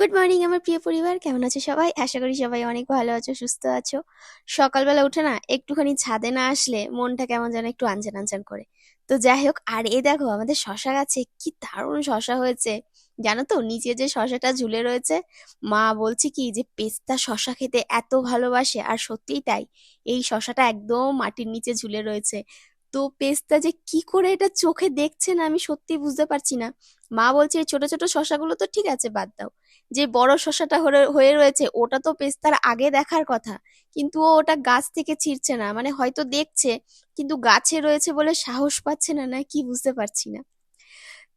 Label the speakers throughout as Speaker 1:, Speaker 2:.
Speaker 1: Good morning আমার প্রিয় পরিবার। কেমন আছো সবাই? আশা করি সবাই অনেক ভালো আছো, সুস্থ আছো। সকালবেলা উঠে না, একটুখানি ছাদে না আসলে মনটা কেমন যেন একটু আনচান আনচান করে। তো যাই হোক, আর এ দেখো, আমাদের শশা গাছে কি দারুণ শশা হয়েছে। জানো তো, নিচে যে শশাটা ঝুলে রয়েছে, মা বলছে কি যে, পেস্তা শশা খেতে এত ভালোবাসে। আর সত্যিই তাই, এই শশাটা একদম মাটির নিচে ঝুলে রয়েছে। তো পেস্তা যে কি করে এটা চোখে দেখছে না, আমি সত্যি বুঝতে পারছি না। মা বলছে, এই ছোট ছোট শশাগুলো তো ঠিক আছে, বাদ দাও। যে বড় শশাটা হয়ে রয়েছে, ওটা তো পেস্তার আগে দেখার কথা। কিন্তু ও ওটা গাছ থেকে ছিঁড়ছে না মানে হয়তো দেখছে, কিন্তু গাছে রয়েছে বলে সাহস পাচ্ছে না না কি বুঝতে পারছি না।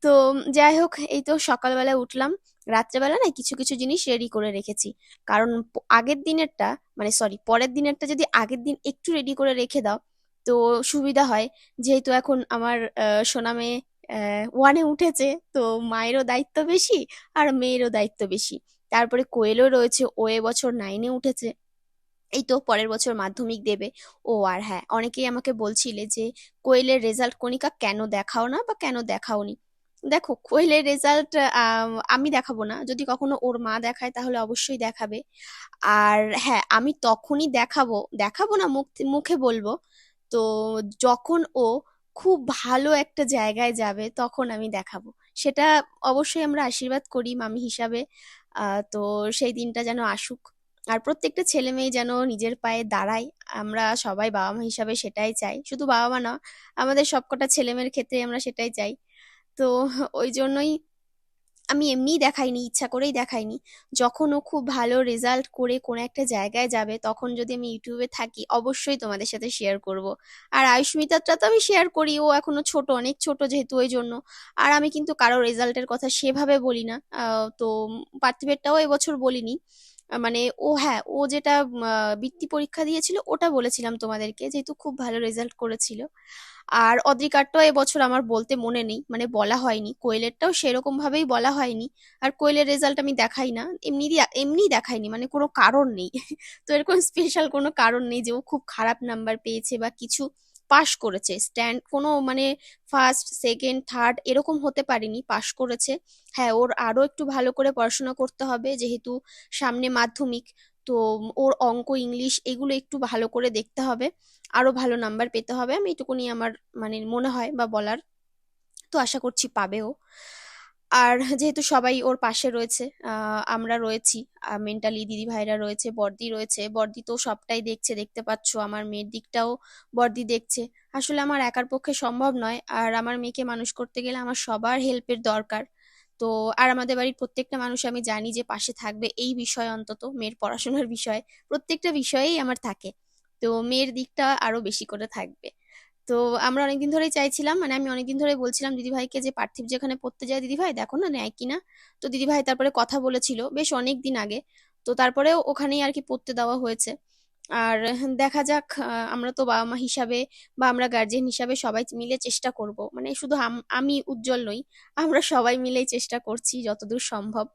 Speaker 1: তো যাই হোক, এই তো সকালবেলা উঠলাম। রাত্রেবেলা না কিছু কিছু জিনিস রেডি করে রেখেছি। কারণ আগের দিনেরটা মানে সরি পরের দিনেরটা যদি আগের দিন একটু রেডি করে রেখে দাও, তো সুবিধা হয়। যেহেতু এখন আমার সোনা মেয়ে ওয়ানে উঠেছে। তো মায়েরও দায়িত্ব বেশি আর মেয়েরও দায়িত্ব বেশি। তারপরে কোয়েলও রয়েছে, ও এবছর নাইনে উঠেছে। এই তো পরের বছর মাধ্যমিক দেবে। ও আর হ্যাঁ অনেকেই আমাকে বলছিলে যে কোয়েলের রেজাল্ট কণিকা কেন দেখাও না বা কেন দেখাওনি দেখো, কোয়েলের রেজাল্ট আমি দেখাবো না। যদি কখনো ওর মা দেখায় তাহলে অবশ্যই দেখাবে। আর হ্যাঁ আমি তখনই দেখাবো। দেখাবো না, মুখ, মুখে বলব। তো যখন ও খুব ভালো একটা জায়গায় যাবে, তখন আমি দেখাবো। সেটা অবশ্যই আমরা আশীর্বাদ করি মামি হিসাবে। তো সেই দিনটা যেন আসুক। আর প্রত্যেকটা ছেলে মেয়ে যেন নিজের পায়ে দাঁড়ায়, আমরা সবাই বাবা মা হিসাবে সেটাই চাই। শুধু বাবা মা না আমাদের সবকটা ছেলে মেয়ের ক্ষেত্রে আমরা সেটাই চাই। তো ওই জন্যই আমি এমনিই দেখাইনি, ইচ্ছা করেই দেখাইনি। যখন ও খুব ভালো রেজাল্ট করে কোনো একটা জায়গায় যাবে, তখন যদি আমি ইউটিউবে থাকি, অবশ্যই তোমাদের সাথে শেয়ার করব। আর আয়ুষ্মিতাটা তো আমি শেয়ার করি, ও এখনও ছোট, অনেক ছোট যেহেতু ওই জন্য। আর আমি কিন্তু কারও রেজাল্টের কথা সেভাবে বলি না। তো পার্থিবেরটাও এবছর বলিনি। মানে ও হ্যাঁ ও যেটা বৃত্তি পরীক্ষা দিয়েছিল, ওটা বলেছিলাম তোমাদেরকে, যেহেতু খুব ভালো রেজাল্ট করেছিল। আর অদ্রিকারটাও এবছর আমার বলতে মনে নেই মানে বলা হয়নি। কোয়েলেরটাও সেরকম ভাবেই বলা হয়নি। আর কোয়েলের রেজাল্ট আমি দেখাই না, এমনি এমনিই দেখাইনি মানে কোনো কারণ নেই। তো এরকম স্পেশাল কোনো কারণ নেই যে ও খুব খারাপ নাম্বার পেয়েছে বা কিছু। পাশ করেছে। স্ট্যান্ড কোনো মানে ফার্স্ট সেকেন্ড থার্ড এরকম হতে পারেনি, পাশ করেছে। হ্যাঁ ওর আরও একটু ভালো করে পড়াশোনা করতে হবে যেহেতু সামনে মাধ্যমিক। তো ওর অঙ্ক, ইংলিশ এগুলো একটু ভালো করে দেখতে হবে। আরও ভালো নাম্বার পেতে হবে। আমি এটুকুনি আমার মানে মনে হয় বা বলার। তো আশা করছি পাবেও আর যেহেতু সবাই ওর পাশে রয়েছে আমরা রয়েছি মেন্টালি দিদি ভাইরা রয়েছে, বর্দি রয়েছে, বর্দি তো সবটাই দেখছে, দেখতে পাচ্ছো, আমার মেয়ের দিকটাও বর্দি দেখছে। আসলে আমার একার পক্ষে সম্ভব নয়, আর আমার মেয়েকে মানুষ করতে গেলে আমার সবার হেল্পের দরকার। তো, আর আমাদের বাড়ির প্রত্যেকটা মানুষ আমি জানি যে পাশে থাকবে এই বিষয় অন্তত, মেয়ের পড়াশোনার বিষয়, প্রত্যেকটা বিষয়েই আমার থাকে। তো মেয়ের দিকটা আরও বেশি করে থাকবে। তো আমরা অনেকদিন ধরেই চাইছিলাম মানে আমি অনেকদিন ধরেই বলছিলাম দিদিভাইকে যে পার্থিব যেখানে পড়তে যায় দিদিভাই দেখো না নেয় কিনা? তো দিদিভাই তারপরে কথা বলেছিল বেশ অনেক দিন আগে। তো তারপরে ওখানেই আর কি পড়তে দেওয়া হয়েছে। আর দেখা যাক আমরা তো বাবা মা হিসাবে বা আমরা গার্জেন হিসাবে সবাই মিলে চেষ্টা করব। মানে শুধু আম- উজ্জ্বল নই আমরা সবাই মিলেই চেষ্টা করছি যতদূর সম্ভব।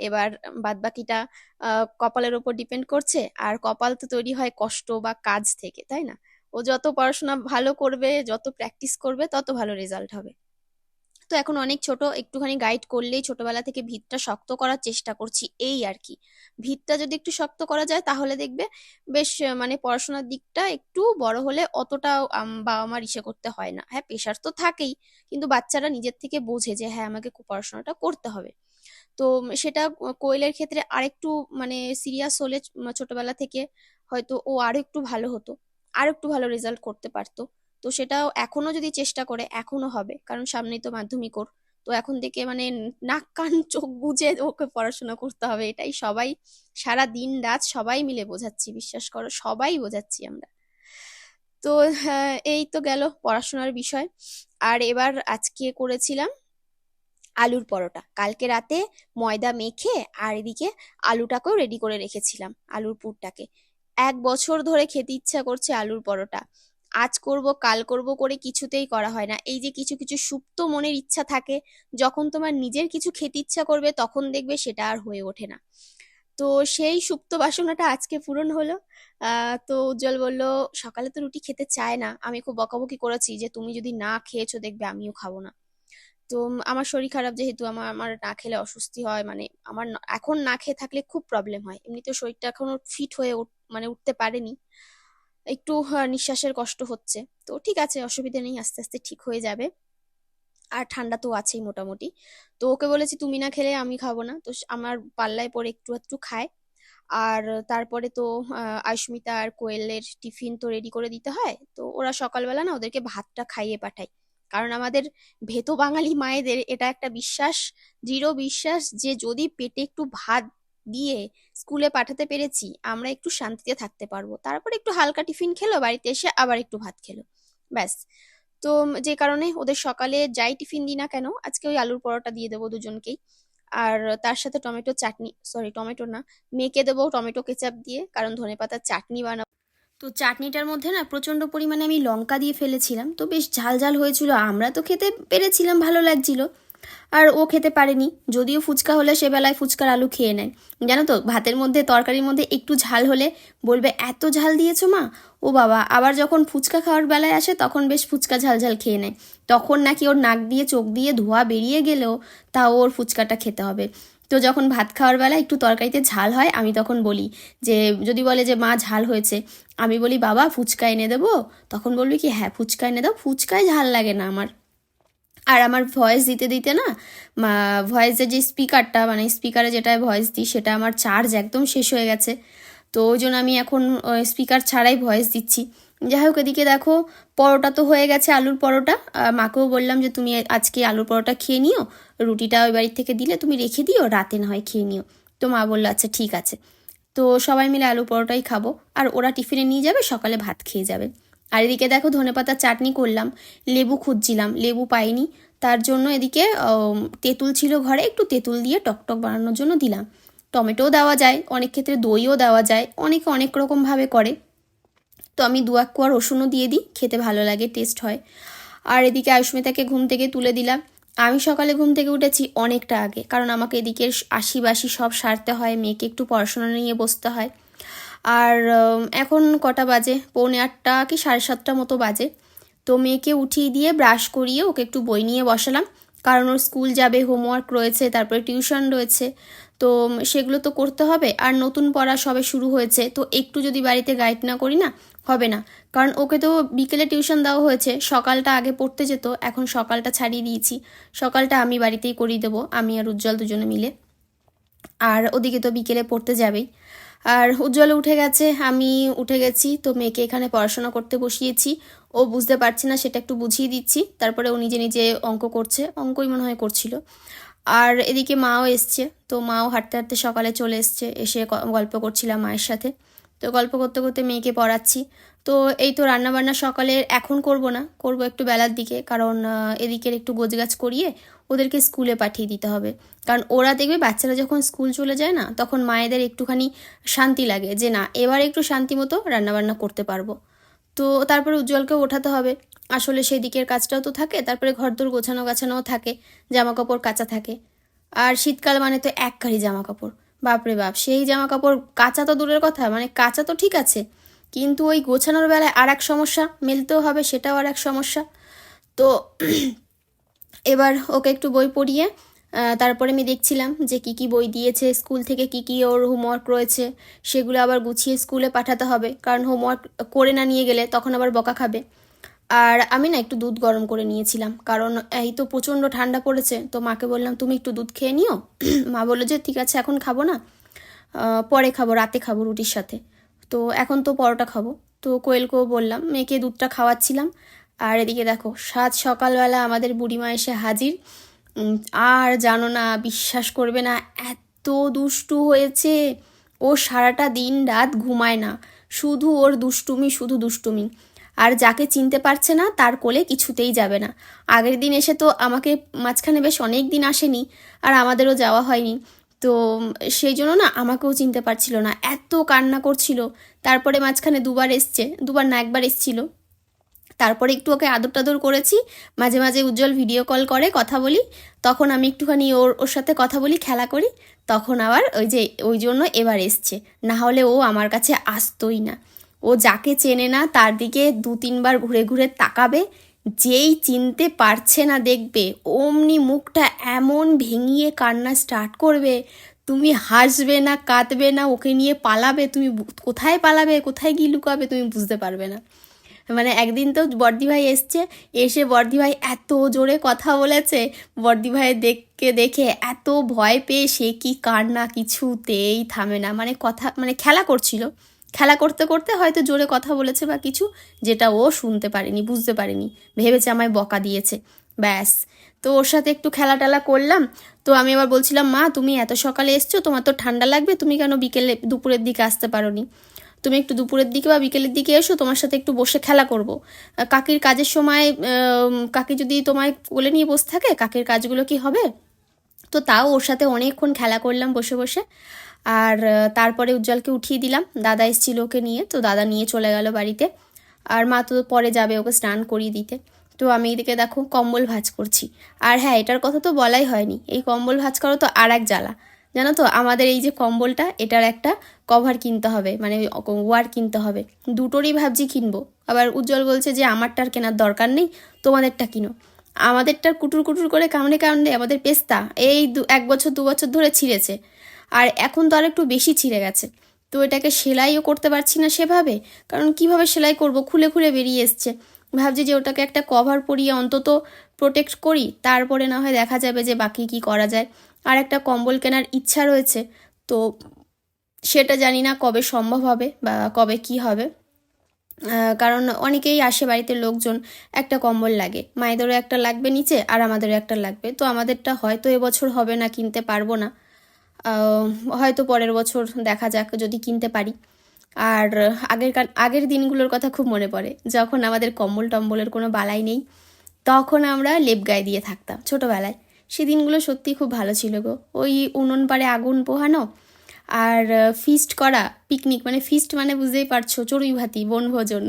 Speaker 1: এবার বাদবাকিটা আহ, কপালের উপর ডিপেন্ড করছে। আর কপাল তো তৈরি হয় কষ্ট বা কাজ থেকে তাই না? ও যত পড়াশোনা ভালো করবে, যত প্র্যাকটিস করবে, তত ভালো রেজাল্ট হবে। তো এখন অনেক ছোট, একটুখানি গাইড করলেই ছোটবেলা থেকে ভিতটা শক্ত করার চেষ্টা করছি, এই আর কি। ভিতটা যদি একটু শক্ত করা যায়, তাহলে দেখবে বেশ মানে পড়াশোনার দিকটা একটু বড় হলে অতটা বাবা মার ইসে করতে হয় না। হ্যাঁ প্রেশার তো থাকেই, কিন্তু বাচ্চারা নিজের থেকে বোঝে যে হ্যাঁ আমাকে পড়াশোনাটা করতে হবে। তো সেটা কোয়েলের ক্ষেত্রে আরেকটু মানে সিরিয়াস হলে ছোটবেলা থেকে হয়তো ও আরও একটু ভালো হতো। আর একটু ভালো রেজাল্ট করতে পারতো। তো সেটাও এখনও যদি চেষ্টা করে এখনও হবে। কারণ সামনেই তো মাধ্যমিক ওর। তো এখন থেকে মানে নাক কান চোখ বুজে ওকে পড়াশোনা করতে হবে। এটাই সবাই সারা দিন রাত সবাই মিলে বোঝাচ্ছি বিশ্বাস করো সবাই বোঝাচ্ছি আমরা। তো হ্যাঁ, এই তো গেল পড়াশোনার বিষয়। আর এবার আজকে করেছিলাম আলুর পরোটা। কালকে রাতে ময়দা মেখে আর এদিকে আলুটাকেও রেডি করে রেখেছিলাম আলুর পুরটাকে। এক বছর ধরে খেতে ইচ্ছা করছে আলুর পরোটা। আজ করব, কাল করব করে কিছুতেই করা হয় না। এই যে কিছু কিছু সুপ্ত মনের ইচ্ছা থাকে, যখন তোমার নিজের কিছু খেতে ইচ্ছা করবে, তখন দেখবে সেটা আর হয়ে ওঠে না। তো সেই সুপ্ত বাসনাটা আজকে পূরণ হলো। তো উজ্জ্বল বলল, সকালে তো রুটি খেতে চায় না। আমি খুব বকাবকি করেছি যে তুমি যদি না খেয়েছো দেখবে আমিও খাব না। তো আমার শরীর খারাপ যেহেতু, আমার আমার না খেলে অস্বস্তি হয়। মানে আমার এখন না খেয়ে থাকলে খুব প্রবলেম হয়। এমনিতে শরীরটা এখনও ফিট হয়ে মানে উঠতে পারেনি। একটু আহ, নিঃশ্বাসের কষ্ট হচ্ছে। তো ঠিক আছে অসুবিধা নেই আস্তে আস্তে ঠিক হয়ে যাবে। আর ঠান্ডা তো আছেই মোটামুটি। তো ওকে বলেছি তুমি না খেলে আমি খাব না। তো আমার পাল্লায় পরে একটু একটু খায়। আর তারপরে তো আহ, আয়ুষ্মিতা আর কোয়েলের টিফিন তো রেডি করে দিতে হয়। তো ওরা সকালবেলা না ওদেরকে ভাতটা খাইয়ে পাঠায়। কারণ আমাদের ভেতো বাঙালি মায়েদের এটা একটা বিশ্বাস দৃঢ় বিশ্বাস যে যদি পেটে একটু ভাত দিয়ে স্কুলে পাঠাতে পেরেছি, আমরা একটু শান্তিতে থাকতে পারব। তারপরে একটু হালকা টিফিন খেলো, বাড়িতে এসে আবার একটু ভাত খেলো। ব্যাস। তো যে কারণে ওদের সকালে যাই টিফিন দিই না কেন, আজকে ওই আলুর পরোটা দিয়ে দেবো দুজনকেই। আর তার সাথে টমেটো চাটনি সরি টমেটো না, মেখে দেবো টমেটো কেচাপ দিয়ে, কারণ ধনেপাতার চাটনি বানাবো। তো চাটনিটার মধ্যে না প্রচণ্ড পরিমাণে আমি লঙ্কা দিয়ে ফেলেছিলাম, তো বেশ ঝাল ঝাল হয়েছিল, আমরা তো খেতে পেরেছিলাম, ভালো লাগছিল। আর ও খেতে পারেনি। যদিও ফুচকা হলে সে বেলায় ফুচকার আলু খেয়ে নেয়। জানো তো, ভাতের মধ্যে, তরকারির মধ্যে একটু ঝাল হলে বলবে, এত ঝাল দিয়েছ মা? ও বাবা, আবার যখন ফুচকা খাওয়ার বেলায় আসে, তখন বেশ ফুচকা ঝাল ঝাল খেয়ে নেয়। তখন নাকি ওর নাক দিয়ে, চোখ দিয়ে ধোয়া বেরিয়ে গেলেও তাও ওর ফুচকাটা খেতে হবে। তো যখন ভাত খাওয়ার বেলা একটু তরকারিতে ঝাল হয়, আমি তখন বলি যে, যদি বলে যে, মা, ঝাল হয়েছে। আমি বলি, বাবা, ফুচকা এনে দেবো? তখন বলবি কি হ্যাঁ ফুচকা এনে দাও, ফুচকায় ঝাল লাগে না আমার। আর আমার ভয়েস দিতে দিতে না ভয়েসের যে স্পিকারটা মানে স্পিকারে যেটায় ভয়েস দিই, সেটা আমার চার্জ একদম শেষ হয়ে গেছে। তো ওই জন্য আমি এখন স্পিকার ছাড়াই ভয়েস দিচ্ছি। যাই হোক এদিকে দেখো, পরোটা তো হয়ে গেছে আলুর পরোটা। মাকেও বললাম যে, তুমি আজকে আলুর পরোটা খেয়ে নিও। রুটিটা ওই বাড়ির থেকে দিলে তুমি রেখে দিও, রাতে না হয় খেয়ে নিও। তো মা বলল আচ্ছা ঠিক আছে। তো সবাই মিলে আলু পরোটাই খাব। আর ওরা টিফিনে নিয়ে যাবে, সকালে ভাত খেয়ে যাবে। আর এদিকে দেখো ধনেপাতার চাটনি করলাম, লেবু খুঁজছিলাম, লেবু পাইনি। তার জন্য এদিকে তেঁতুল ছিল ঘরে, একটু তেঁতুল দিয়ে টকটক বানানোর জন্য দিলাম। টমেটোও দেওয়া যায়, অনেক ক্ষেত্রে দইও দেওয়া যায়, অনেকে অনেক রকমভাবে করে। তো আমি দু এক কোয়া রসুনও দিয়ে দিই, খেতে ভালো লাগে, টেস্ট হয়। আর এদিকে আয়ুষ্মিতাকে ঘুম থেকে তুলে দিলাম। আমি সকালে ঘুম থেকে উঠেছি অনেকটা আগে, কারণ আমাকে এদিকে আশি বাসি সব সারতে হয়, মেয়েকে একটু পড়াশোনা নিয়ে বসতে হয়। আর এখন কটা বাজে? পৌনে আটটা কি সাড়ে সাতটা মতো বাজে। তো মেয়েকে উঠিয়ে দিয়ে ব্রাশ করিয়ে ওকে একটু বই নিয়ে বসালাম। কারণ ওর স্কুল যাবে, হোমওয়ার্ক রয়েছে, তারপরে টিউশন রয়েছে। তো সেগুলো তো করতে হবে। আর নতুন পড়া সবে শুরু হয়েছে। তো একটু যদি বাড়িতে গাইড না করি না, হবে না। কারণ ওকে তো বিকেলে টিউশন দেওয়া হয়েছে। সকালটা আগে পড়তে যেত, এখন সকালটা ছাড়িয়ে দিয়েছি। সকালটা আমি বাড়িতেই করিয়ে দেবো, আমি আর উজ্জ্বল দুজনে মিলে। আর ওদিকে তো বিকেলে পড়তে যাবেই। আর উজ্জ্বল উঠে গেছে, আমি উঠে গেছি, তো মেয়েকে এখানে পড়াশোনা করতে বসিয়েছি। ও বুঝতে পারছে না, সেটা একটু বুঝিয়ে দিচ্ছি। তারপরে ও নিজে নিজে অঙ্ক করছে, অঙ্কই মনে হয় করছিল। আর এদিকে মাও এসছে, তো মাও হাঁটতে হাঁটতে সকালে চলে এসছে, এসে গল্প করছিলাম মায়ের সাথে। তো গল্প করতে করতে মেয়েকে পড়াচ্ছি। তো এই তো রান্নাবান্না সকালে এখন করব না, করব একটু বেলার দিকে। কারণ এদিকের একটু গোছগাছ করিয়ে ওদেরকে স্কুলে পাঠিয়ে দিতে হবে। কারণ ওরা দেখবে বাচ্চারা যখন স্কুল চলে যায় না, তখন মায়েদের একটুখানি শান্তি লাগে যে না, এবার একটু শান্তি মতো রান্নাবান্না করতে পারব। তো তারপরে উজ্জ্বলকে ওঠাতে হবে। আসলে সেই দিকের কাজটাও তো থাকে, তারপরে ঘরদোর গোছানো গাছানোও থাকে জামা কাপড় কাচা থাকে। আর শীতকাল মানে তো এক কারি জামা কাপড় বাপরে বাপ, সেই জামা কাপড় কাঁচা তো দূরের কথা মানে কাঁচা তো ঠিক আছে কিন্তু ওই গোছানোর বেলায় আর এক সমস্যা, মেলতেও হবে সেটাও আর এক সমস্যা। তো এবার ওকে একটু বই পড়িয়ে তারপরে আমি দেখছিলাম যে কি কি বই দিয়েছে, স্কুল থেকে কি কি ওর হোমওয়ার্ক রয়েছে, সেগুলো আবার গুছিয়ে স্কুলে পাঠাতে হবে। কারণ হোমওয়ার্ক করে না নিয়ে গেলে তখন আবার বকা খাবে। আর আমি না একটু দুধ গরম করে নিয়েছিলাম, কারণ এই তো প্রচণ্ড ঠান্ডা পড়েছে, তো মাকে বললাম, তুমি একটু দুধ খেয়ে নিও? মা বলল যে, ঠিক আছে, এখন খাব না পরে খাব, রাতে খাব রুটির সাথে। তো এখন তো পরোটা খাব। তো কোয়েলকেও বললাম, মেয়েকে দুধটা খাওয়াচ্ছিলাম। আর এদিকে দেখো, সাত সকালবেলা আমাদের বুড়িমা এসে হাজির। আর জানো না, বিশ্বাস করবে না, এত দুষ্টু হয়েছে। ও সারাটা দিন রাত ঘুমায় না। শুধু ওর দুষ্টুমি, শুধু দুষ্টুমি। আর যাকে চিনতে পারছে না, তার কোলে কিছুতেই যাবে না। আগের দিন এসে তো আমাকে মাঝখানে বেশ অনেক দিন আসেনি, আর আমাদেরও যাওয়া হয়নি। তো সেই জন্য না আমাকেও চিনতে পারছিল না। এত কান্না করছিল। তারপরে মাঝখানে দুবার এসছে, দুবার না একবার এসছিল। তারপরে একটু ওকে আদর টাদর করেছি, মাঝে মাঝে উজ্জ্বল ভিডিও কল করে, কথা বলি। তখন আমি একটুখানি ওর ওর সাথে কথা বলি, খেলা করি। তখন আবার ওই যে, ওই জন্য এবার এসছে। না হলে ও আমার কাছে আসতোই না। ও যাকে চেনে না তার দিকে দু তিনবার ঘুরে ঘুরে তাকাবে। যেই চিনতে পারছে না দেখবে, অমনি মুখটা এমন ভেঙিয়ে কান্না স্টার্ট করবে, তুমি হাসবে না, কাঁদবে না, ওকে নিয়ে পালাবে, তুমি কোথায় পালাবে, কোথায় গিয়ে লুকাবে তুমি বুঝতে পারবে না। মানে একদিন তো বর্দি ভাই এসছে, এসে বর্দি ভাই এত জোরে কথা বলেছে, বর্দি ভাইয়ের দেখকে দেখে এত ভয় পেয়ে সে কি কান্না কিছুতেই থামে না মানে কথা মানে খেলা করছিল। খেলা করতে করতে হয়তো জোরে কথা বলেছে বা কিছু যেটা ও শুনতে পারেনি, বুঝতে পারেনি। ভেবেছে আমায় বকা দিয়েছে। ব্যাস। তো ওর সাথে একটু খেলা টেলা করলাম। তো আমি এবার বলছিলাম, মা, তুমি এত সকালে এসছো, তোমার তো ঠান্ডা লাগবে, তুমি কেন বিকেলে দুপুরের দিকে আসতে পারোনি? তুমি একটু দুপুরের দিকে বা বিকেলের দিকে এসো, তোমার সাথে একটু বসে খেলা করব। কাকির কাজের সময় কাকি যদি তোমায় কোলে নিয়ে বসে থাকে, কাকির কাজগুলো কি হবে? তো তাও ওর সাথে অনেকক্ষণ খেলা করলাম বসে বসে। আর তারপরে উজ্জ্বলকে উঠিয়ে দিলাম। দাদা এসেছিল ওকে নিয়ে, তো দাদা নিয়ে চলে গেল বাড়িতে। আর মা তো পরে যাবে ওকে স্নান করিয়ে দিতে। তো আমি এদিকে দেখো কম্বল ভাঁজ করছি। আর হ্যাঁ এটার কথা তো বলাই হয়নি। এই কম্বল ভাঁজ করো তো আর এক জ্বালা। জানো তো, আমাদের এই যে কম্বলটা, এটার একটা কভার কিনতে হবে মানে ওয়ার কিনতে হবে। দুটোরই ভাবছি কিনবো। আবার উজ্জ্বল বলছে যে, আমারটার কেনার দরকার নেই, তোমাদেরটা কিনো। আমাদেরটা কুটুর কুটুর করে কামড়ে কামড়ে আমাদের পেস্তা এই দু, এক বছর, দু বছর ধরে ছিঁড়েছে। আর এখন তো আর একটু বেশি ছিঁড়ে গেছে। তো এটাকে সেলাইও করতে পারছি না সেভাবে, কারণ কীভাবে সেলাই করব? খুলে খুলে বেরিয়ে এসছে। ভাবছি যে ওটাকে একটা কভার পরিয়ে অন্তত প্রোটেক্ট করি, তারপরে না হয় দেখা যাবে যে বাকি কি করা যায়। আর একটা কম্বল কেনার ইচ্ছা রয়েছে, তো সেটা জানি না কবে সম্ভব হবে বা কবে কি হবে। কারণ অনেকেই আসে বাড়িতে লোকজন, একটা কম্বল লাগে। মায়েদেরও একটা লাগবে নিচে আর আমাদেরও একটা লাগবে। তো আমাদেরটা হয়তো এবছর হবে না, কিনতে পারব না। হয়তো পরের বছর দেখা যাক যদি কিনতে পারি। আর আগের আগের দিনগুলোর কথা খুব মনে পড়ে। যখন আমাদের কম্বল টম্বলের কোনো বালাই নেই, তখন আমরা লেপ গায়ে দিয়ে থাকতাম ছোটোবেলায়। সেই দিনগুলো সত্যি খুব ভালো ছিল গো। ওই উনুন পাড়ে আগুন পোহানো আর ফিস্ট করা পিকনিক মানে ফিস্ট মানে বুঝতেই পারছ চড়ুই ভাতি বনভোজন।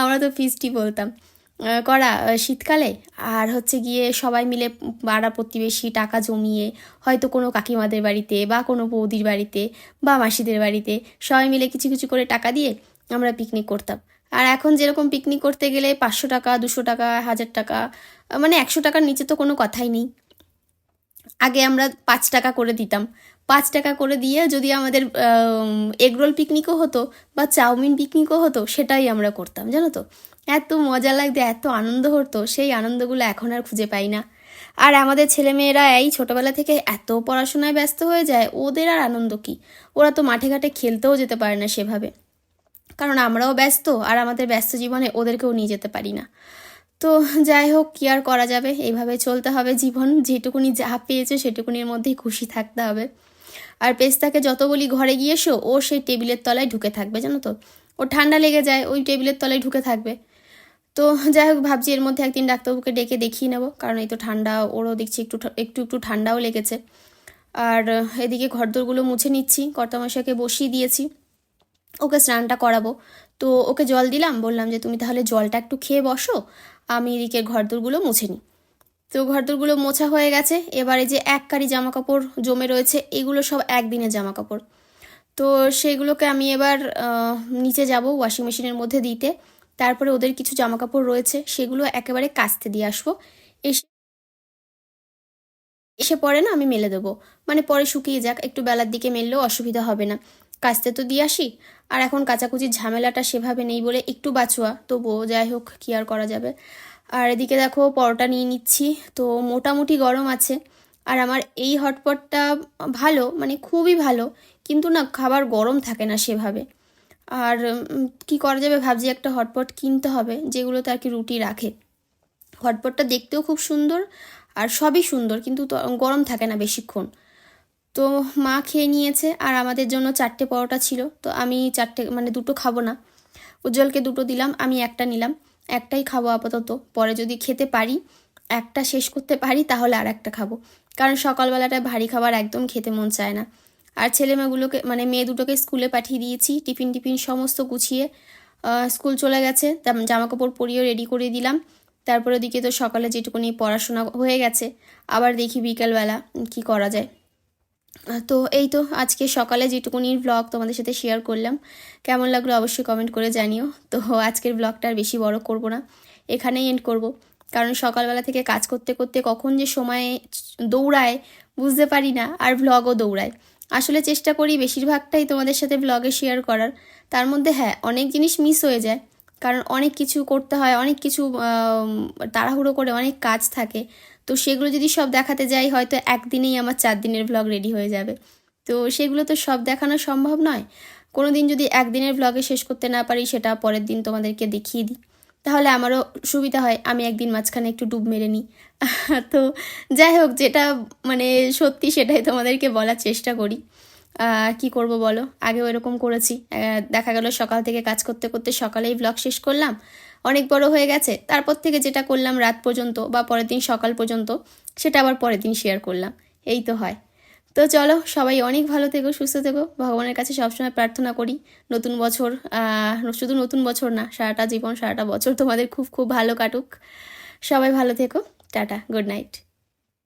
Speaker 1: আমরা তো ফিস্টই বলতাম। করা শীতকালে। আর হচ্ছে গিয়ে সবাই মিলে পাড়া প্রতিবেশী টাকা জমিয়ে হয়তো কোনো কাকিমাদের বাড়িতে বা কোনো বৌদির বাড়িতে বা মাসিদের বাড়িতে সবাই মিলে কিছু কিছু করে টাকা দিয়ে আমরা পিকনিক করতাম। আর এখন যেরকম পিকনিক করতে গেলে পাঁচশো টাকা, দুশো টাকা, হাজার টাকা মানে একশো টাকার নিচে তো কোনো কথাই নেই। আগে আমরা পাঁচ টাকা করে দিতাম। পাঁচ টাকা করে দিয়ে যদি আমাদের এগরোল পিকনিকও হতো বা চাউমিন পিকনিকও হতো, সেটাই আমরা করতাম, জানো তো? এত মজা লাগতো, এত আনন্দ হতো, সেই আনন্দগুলো এখন আর খুঁজে পাই না। আর আমাদের ছেলেমেয়েরা এই ছোটোবেলা থেকে এত পড়াশোনায় ব্যস্ত হয়ে যায়, ওদের আর আনন্দ কী? ওরা তো মাঠে ঘাটে খেলতেও যেতে পারে না সেভাবে। কারণ আমরাও ব্যস্ত, আর আমাদের ব্যস্ত জীবনে ওদেরকেও নিয়ে যেতে পারি না। তো যাই হোক, কি আর করা যাবে? এইভাবে চলতে হবে জীবন, যেটুকুনি যা পেয়েছে সেটুকুনির মধ্যেই খুশি থাকতে হবে। আর পেস্তাকে যত বলি ঘরে গিয়ে এসো, ও সেই টেবিলের তলায় ঢুকে থাকবে, জানো তো? ও ঠান্ডা লেগে যায়, ওই টেবিলের তলায় ঢুকে থাকবে। তো যাই হোক, ভাবছি এর মধ্যে একদিন ডাক্তারবাবুকে ডেকে দেখিয়ে নেব। কারণ এই তো ঠান্ডা, ওরও দেখছি একটু একটু একটু ঠান্ডাও লেগেছে। আর এদিকে ঘরদোরগুলো মুছে নিচ্ছি, কর্তামশাইকে বসিয়ে দিয়েছি। ওকে স্নানটা করাবো। তো ওকে জল দিলাম, বললাম যে, তুমি তাহলে জলটা একটু খেয়ে বসো, আমি এদিকে ঘরদোরগুলো মুছে নিই। তো ঘরদোরগুলো মোছা হয়ে গেছে। এবারে যে এক কারি জামা কাপড় জমে রয়েছে, এগুলো সব একদিনের জামা কাপড় তো সেগুলোকে আমি এবার নিচে যাব ওয়াশিং মেশিনের মধ্যে দিতে। তারপরে ওদের কিছু জামা কাপড় রয়েছে, সেগুলো একেবারে কাচতে দিয়ে আসব। এসে এসে পরে না আমি মেলে দেবো। মানে পরে শুকিয়ে যাক, একটু বেলার দিকে মেললেও অসুবিধা হবে না। কাচতে তো দিয়ে আসি, আর এখন কাচাকুচির ঝামেলাটা সেভাবে নেই বলে একটু বাছুয়া, তবুও যাই হোক কি আর করা যাবে। আর এদিকে দেখো পরোটা নিয়ে নিচ্ছি, তো মোটামুটি গরম আছে। আর আমার এই হটপটটা ভালো মানে খুবই ভালো, কিন্তু না খাবার গরম থাকে না সেভাবে। আর কি করা যাবে ভাবছি একটা হটপট কিনতে হবে, যেগুলোতে আর কি রুটি রাখে। হটপটটা দেখতেও খুব সুন্দর আর সবই সুন্দর, কিন্তু গরম থাকে না বেশিক্ষণ। তো মা খেয়ে নিয়েছে আর আমাদের জন্য চারটে পরোটা ছিল, তো আমি চারটে মানে দুটো খাব না। উজ্জ্বলকে দুটো দিলাম, আমি একটা নিলাম, একটাই খাব আপাতত। পরে যদি খেতে পারি, একটা শেষ করতে পারি, তাহলে আর একটা খাব। কারণ সকালবেলাটায় ভারী খাবার একদম খেতে মন চায় না। আর ছেলে মেয়েগুলোকে মানে মেয়ে দুটোকে স্কুলে পাঠিয়ে দিয়েছি, টিফিন টিফিন সমস্ত গুছিয়ে স্কুল চলে গেছে জামা কাপড় পরিয়েও রেডি করে দিলাম। তারপরে ওদিকে তো সকালে যেটুকুনি পড়াশোনা হয়ে গেছে, আবার দেখি বিকেলবেলা কি করা যায়। তো এই তো আজকে সকালে যেটুকুনি ব্লগ তোমাদের সাথে শেয়ার করলাম, কেমন লাগল অবশ্যই কমেন্ট করে জানিও। তো আজকের ব্লগটা আর বেশি বড় করব না, এখানেই এন্ড করব। কারণ সকালবেলা থেকে কাজ করতে করতে কখন যে সময়ে দৌড়ায়, বুঝতে পারি না, আর ভ্লগও দৌড়ায়। আসলে চেষ্টা করি বেশিরভাগটাই তোমাদের সাথে ব্লগে শেয়ার করার। তার মধ্যে হ্যাঁ অনেক জিনিস মিস হয়ে যায়। কারণ অনেক কিছু করতে হয়, অনেক কিছু তাড়াহুড়ো করে অনেক কাজ থাকে। তো সেগুলো যদি সব দেখাতে যাই, হয়তো একদিনেই আমার চার দিনের ব্লগ রেডি হয়ে যাবে। তো সেগুলো তো সব দেখানো সম্ভব নয়। কোনো দিন যদি একদিনের ব্লগে শেষ করতে না পারি, সেটা পরের দিন তোমাদেরকে দেখিয়ে দিই। তাহলে আমারও সুবিধা হয়, আমি একদিন মাঝখানে একটু ডুব মেরে নিই। তো যাই হোক, যেটা মানে সত্যি সেটাই তোমাদেরকে বলার চেষ্টা করি। কি করব বলো? আগেও এরকম করেছি। দেখা গেল সকাল থেকে কাজ করতে করতে সকালেই ব্লগ শেষ করলাম। অনেক বড় হয়ে গেছে। তারপর থেকে যেটা করলাম রাত পর্যন্ত বা পরের দিন সকাল পর্যন্ত, সেটা আবার পরের দিন শেয়ার করলাম। এই তো হয়। তো চলো, সবাই অনেক ভালো থেকো, সুস্থ থেকো। ভগবানের কাছে সবসময় প্রার্থনা করি, নতুন বছর শুধু নতুন বছর না, সারাটা জীবন, সারাটা বছর তোমাদের খুব খুব ভালো কাটুক। সবাই ভালো থেকো, টাটা গুড নাইট